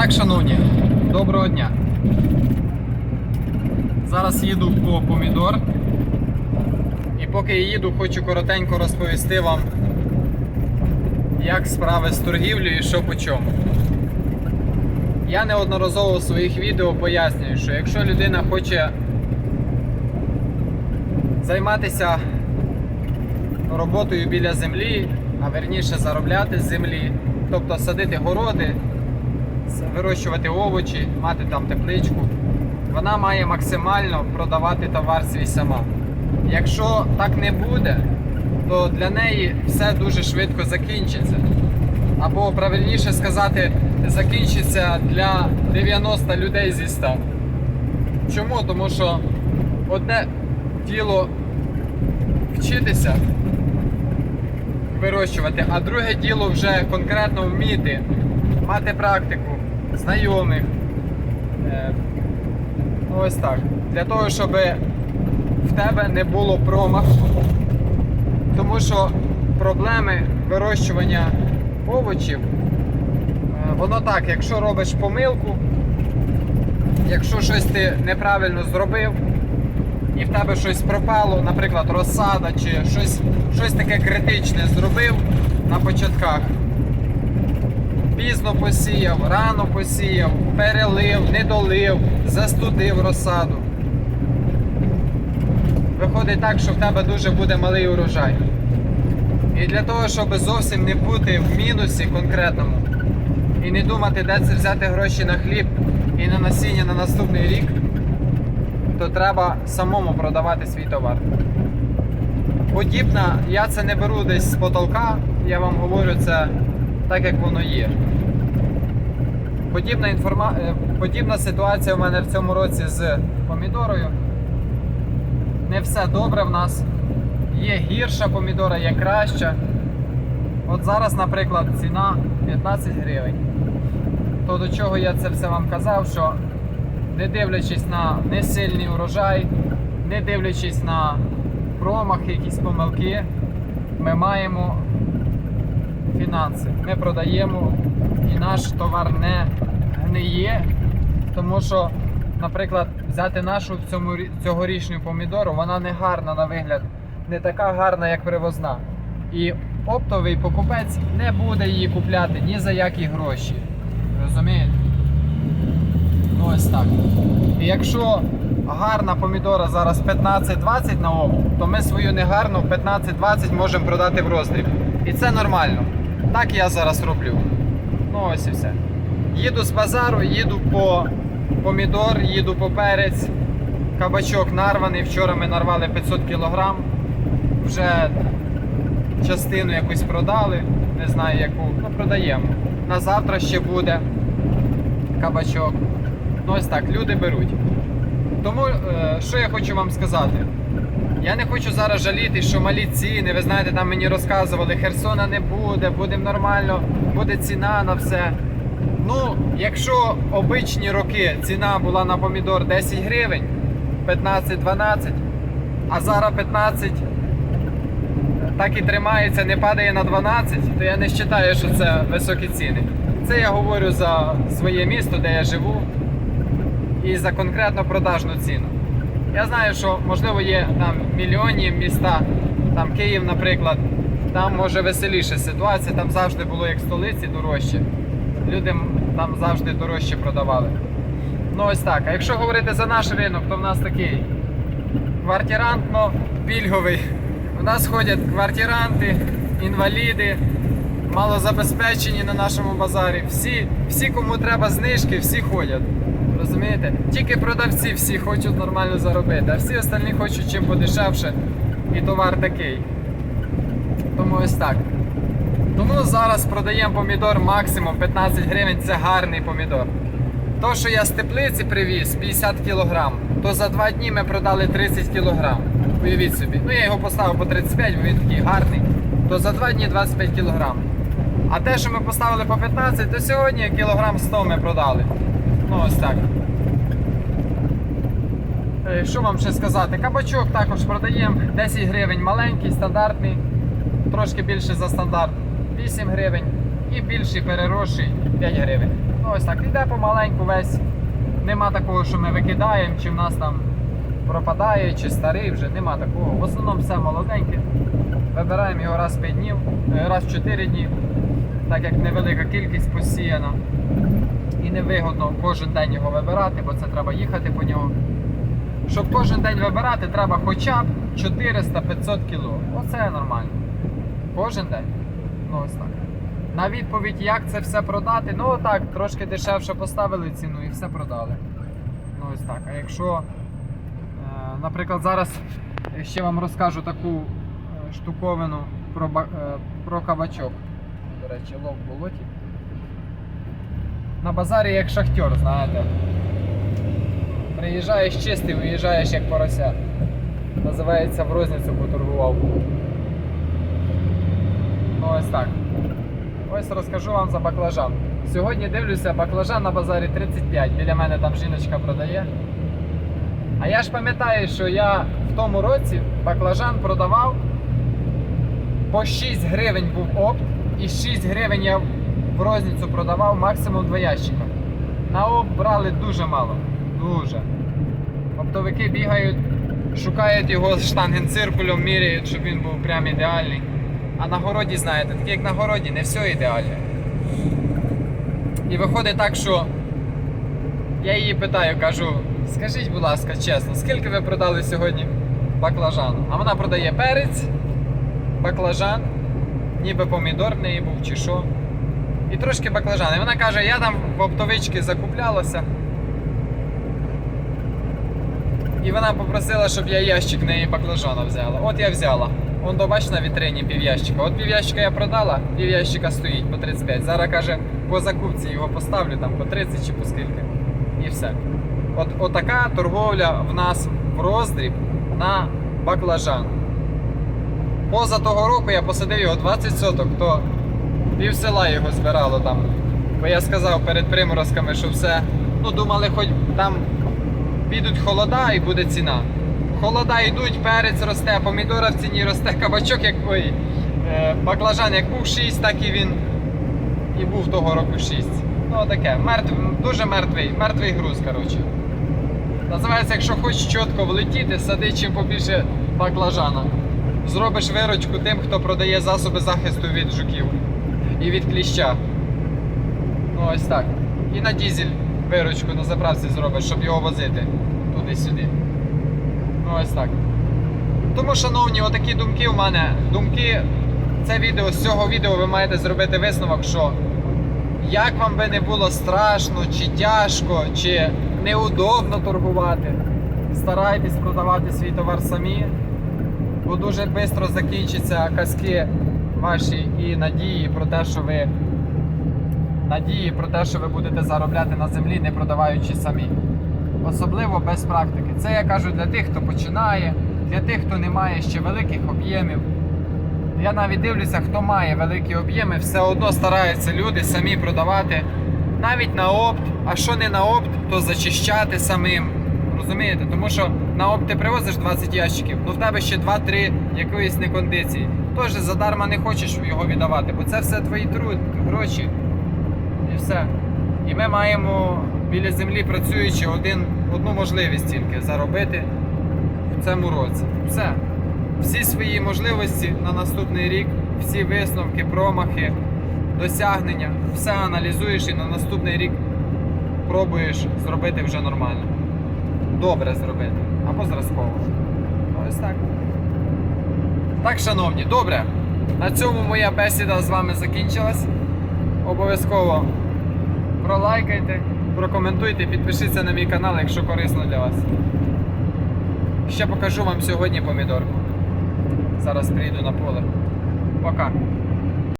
так, шановні, доброго дня. Зараз їду по помідор. І поки я їду, хочу коротенько розповісти вам, як справи з торгівлею і що по чому. Я неодноразово в своїх відео пояснюю, що якщо людина хоче займатися роботою біля землі, а верніше заробляти з землі, тобто садити городи, вирощувати овочі, мати там тепличку, вона має максимально продавати товар свій сама. Якщо так не буде, то для неї все дуже швидко закінчиться. Або правильніше сказати, закінчиться для 90 людей зі 100. Чому? Тому що одне діло вчитися вирощувати, а друге діло вже конкретно вміти, мати практику, знайомих. Е, Ось так. Для того, щоб в тебе не було промаху. Тому що проблеми вирощування овочів, е, воно так, якщо робиш помилку, якщо щось ти неправильно зробив, і в тебе щось пропало, наприклад, розсада чи щось, щось таке критичне зробив на початках. Пізно посіяв, рано посіяв, перелив, не долив, застудив розсаду. Виходить так, що в тебе дуже буде малий урожай. І для того, щоб зовсім не бути в мінусі конкретному і не думати, де це взяти гроші на хліб і на насіння на наступний рік, то треба самому продавати свій товар. Подібна, я це не беру десь з потолка, я вам говорю це так, як воно є. Подібна, інформа... е, Подібна ситуація в мене в цьому році з помідорою. Не все добре в нас. Є гірша помідора, є краща. От зараз, наприклад, ціна 15 гривень. То до чого я це все вам казав, що не дивлячись на несильний урожай, не дивлячись на промахи, якісь помилки, ми маємо фінанси. Ми продаємо і наш товар не гниє, тому що, наприклад, взяти нашу цьому цьогорічну помідору, вона не гарна на вигляд, не така гарна, як привозна. І оптовий покупець не буде її купляти ні за які гроші. Розумієте? Ну, Ось так. І якщо гарна помідора зараз 15-20 на опт, то ми свою негарну 15-20 можемо продати в роздріб. І це нормально. Так я зараз роблю. Ну ось і все. Їду з базару, їду по помідор, їду по перець. Кабачок нарваний. Вчора ми нарвали 500 кг. Вже частину якусь продали, не знаю яку. Ну, продаємо. На завтра ще буде кабачок. Ну ось так, люди беруть. Тому е, що я хочу вам сказати? Я не хочу зараз жаліти, що малі ціни. Ви знаєте, там мені розказували, Херсона не буде, буде нормально, буде ціна на все. Ну, якщо обичні роки ціна була на помідор 10 гривень, 15-12, а зараз 15 так і тримається, не падає на 12, то я не вважаю, що це високі ціни. Це я говорю за своє місто, де я живу, і за конкретно продажну ціну. Я знаю, що можливо є там мільйонні міста, там Київ, наприклад, там може веселіша ситуація, там завжди було як столиці дорожче. Люди м- там завжди дорожче продавали. Ну ось так. А якщо говорити за наш ринок, то в нас такий квартирантно-пільговий. У нас ходять квартиранти, інваліди, малозабезпечені на нашому базарі. Всі, всі, кому треба знижки, всі ходять. Розумієте? Тільки продавці всі хочуть нормально заробити, а всі остальні хочуть чим подешевше і товар такий. Тому ось так. Тому зараз продаємо помідор максимум 15 гривень, це гарний помідор. То, що я з теплиці привіз 50 кг, то за два дні ми продали 30 кг. Уявіть собі. Ну я його поставив по 35, бо він такий гарний. То за два дні 25 кг. А те, що ми поставили по 15, то сьогодні кілограм 100 ми продали. Ну ось так. Е, Що вам ще сказати? Кабачок також продаємо 10 гривень маленький, стандартний, трошки більше за стандарт. 8 гривень. і більший переросший 5 гривень. Ну ось так, іде помаленьку весь. Нема такого, що ми викидаємо, чи в нас там пропадає, чи старий вже, нема такого. В основному все молоденьке. Вибираємо його раз в 5 днів, е, раз в 4 дні, так як невелика кількість посіяна. І невигодно кожен день його вибирати, бо це треба їхати по нього. Щоб кожен день вибирати, треба хоча б 400-500 кг. Оце нормально. Кожен день. Ну ось так. На відповідь, як це все продати, ну так, трошки дешевше поставили ціну і все продали. Ну ось так. А якщо, е, наприклад, зараз ще вам розкажу таку е, штуковину про, е, про кабачок. До речі, лов в болоті. На базарі як шахтер, знаєте. Приїжджаєш чистий, виїжджаєш як порося. Називається в розницю поторгував. Ну ось так. Ось розкажу вам за баклажан. Сьогодні дивлюся, баклажан на базарі 35. Біля мене там жіночка продає. А я ж пам'ятаю, що я в тому році баклажан продавав по 6 гривень був опт, і 6 гривень я в розницю продавав максимум 2 ящика. На опт брали дуже мало. Дуже. Оптовики бігають, шукають його з штангенциркулем, міряють, щоб він був прям ідеальний. А на городі, знаєте, таке як на городі, не все ідеальне. І виходить так, що я її питаю, кажу, скажіть, будь ласка, чесно, скільки ви продали сьогодні баклажану? А вона продає перець, баклажан, ніби помідор в неї був чи що. І трошки баклажан. І вона каже, я там в оптовички закуплялася. І вона попросила, щоб я ящик неї баклажана взяла. От я взяла. Он бач на вітрині пів'ящика. От пів'ящика я продала, пів'ящика стоїть по 35. Зараз каже, по закупці його поставлю там по 30 чи по скільки. І все. От отака торговля в нас в роздріб на баклажан. Поза того року я посадив його 20 соток, то пів села його збирало там. Бо я сказав перед приморозками, що все. Ну, думали, хоч там підуть холода і буде ціна. Холода йдуть, перець росте, помідора в ціні росте, кабачок як ой, е, баклажан як був 6, так і він і був того року 6. Ну таке, мертв, дуже мертвий, мертвий груз, коротше. Називається, якщо хочеш чітко влетіти, сади чим побільше баклажана. Зробиш виручку тим, хто продає засоби захисту від жуків і від кліща. Ну ось так. І на дізель виручку на заправці зробиш, щоб його возити туди-сюди. Ну ось так. Тому, шановні, отакі думки у мене. Думки, це відео, з цього відео ви маєте зробити висновок, що як вам би не було страшно, чи тяжко, чи неудобно торгувати, старайтесь продавати свій товар самі, бо дуже швидко закінчаться казки ваші і надії про те, що ви надії про те, що ви будете заробляти на землі, не продаваючи самі. Особливо без практики. Це я кажу для тих, хто починає, для тих, хто не має ще великих об'ємів. Я навіть дивлюся, хто має великі об'єми, все одно стараються люди самі продавати навіть на опт, а що не на опт, то зачищати самим. Розумієте? Тому що на опт ти привозиш 20 ящиків, ну в тебе ще 2-3 якоїсь некондиції. Тож задарма не хочеш його віддавати, бо це все твої труд, гроші. І все. І ми маємо біля землі працюючи один, одну можливість тільки заробити в цьому році. Все. Всі свої можливості на наступний рік, всі висновки, промахи, досягнення, все аналізуєш і на наступний рік пробуєш зробити вже нормально. Добре зробити. Або зразково. Ось так. Так, шановні, добре. На цьому моя бесіда з вами закінчилась. Обов'язково пролайкайте, прокоментуйте, підпишіться на мій канал, якщо корисно для вас. Ще покажу вам сьогодні помідорку. Зараз прийду на поле. Пока.